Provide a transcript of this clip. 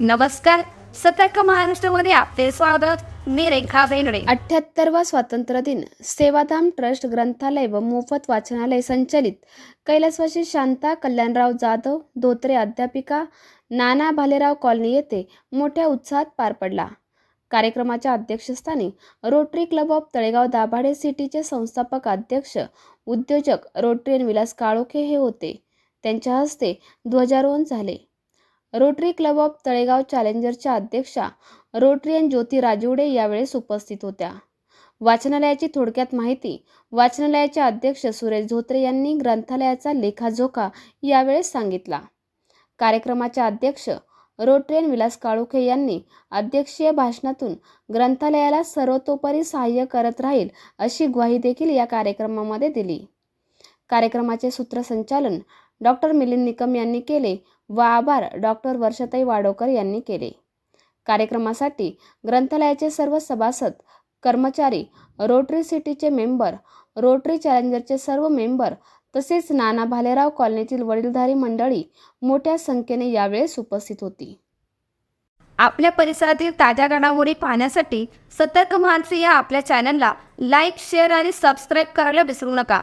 नमस्कार. सतर्क महाराष्ट्रामध्ये आपले स्वागत. मी रेखा बेनडे अठ्याहत्तरवा स्वातंत्र्य दिन. सेवाधाम ट्रस्ट ग्रंथालय व मोफत वाचनालय संचलित. कैलासवासी शांता कल्याणराव जाधव धोत्रे अध्यापिका नाना भालेराव कॉलनी येथे मोठ्या उत्साहात पार पडला. कार्यक्रमाच्या अध्यक्षस्थानी Rotary club of Talegaon Dabhade सिटीचे संस्थापक अध्यक्ष उद्योजक रोटरीयन विलास काळोखे हे होते. त्यांच्या हस्ते ध्वजारोहण झाले. रोटरी क्लब ऑफ तळेगाव चॅलेंजरच्या अध्यक्षा रोटरीयन ज्योती राजवडे यावेळेस उपस्थित होत्या. वाचनालयाची थोडक्यात माहिती वाचनालयाचे अध्यक्ष सुरेश धोत्रे यांनी ग्रंथालयाचा लेखाजोखा यावेळेस सांगितला. कार्यक्रमाचे अध्यक्ष रोटरीयन विलास काळोखे यांनी अध्यक्षीय भाषणातून ग्रंथालयाला सर्वतोपरी सहाय्य करत राहील अशी ग्वाही देखील या कार्यक्रमामध्ये दिली. कार्यक्रमाचे सूत्रसंचालन डॉक्टर मिलिंद निकम यांनी केले व आभार डॉक्टर वर्षताई वाडोकर यांनी केले. कार्यक्रमासाठी ग्रंथालयाचे सर्व सभासद कर्मचारी रोटरी सिटीचे मेंबर रोटरी चॅलेंजरचे सर्व मेंबर तसेच नाना भालेराव कॉलनीतील वडीलधारी मंडळी मोठ्या संख्येने यावेळेस उपस्थित होती. आपल्या परिसरातील ताज्या घडामोडी पाहण्यासाठी सतर्क मानसी या आपल्या चॅनलला लाईक शेअर आणि सबस्क्राईब करायला विसरू नका.